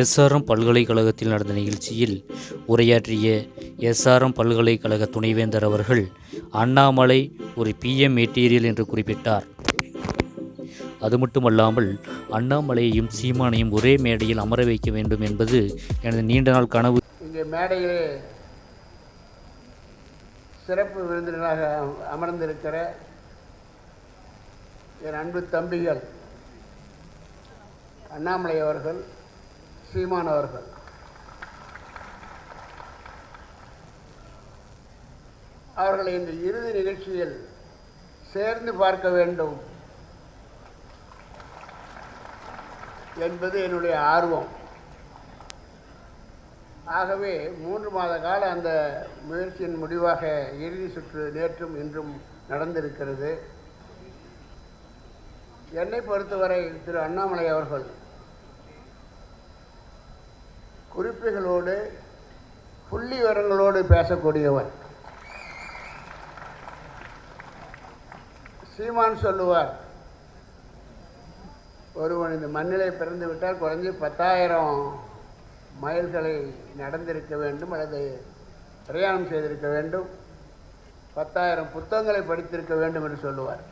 SRM பல்கலைக்கழகத்தில் நடந்த நிகழ்ச்சியில் உரையாற்றிய எஸ்ஆர்எம் பல்கலைக்கழக துணைவேந்தர் அவர்கள் அண்ணாமலை ஒரு பிஎம் மெட்டீரியல் என்று குறிப்பிட்டார். அது மட்டுமல்லாமல் அண்ணாமலையையும் சீமானையும் ஒரே மேடையில் அமர வைக்க வேண்டும் என்பது எனது நீண்ட நாள் கனவு. இங்கே மேடையிலே சிறப்பு விருந்தினராக அமர்ந்திருக்கிற என் அன்பு தம்பிகள் அண்ணாமலை அவர்கள் ஸ்ரீமான் அவர்கள் அவர்களை இந்த இறுதி நிகழ்ச்சியில் சேர்ந்து பார்க்க வேண்டும் என்பது என்னுடைய ஆர்வம். ஆகவே மூன்று மாத கால அந்த முயற்சியின் முடிவாக இறுதி சுற்று நேற்றும் இன்றும் நடந்திருக்கிறது. என்னை பொறுத்தவரை திரு அண்ணாமலை அவர்கள் குறிப்புகளோடு புள்ளி விவரங்களோடு பேசக்கூடியவர் சீமான் சொல்லுவார் ஒருவன் இந்த மண்ணிலே பிறந்து விட்டால் குறைஞ்சி பத்தாயிரம் மைல்களை நடந்திருக்க வேண்டும் அல்லது பிரயாணம் செய்திருக்க வேண்டும். பத்தாயிரம் புத்தகங்களை படித்திருக்க வேண்டும் என்று சொல்லுவார்.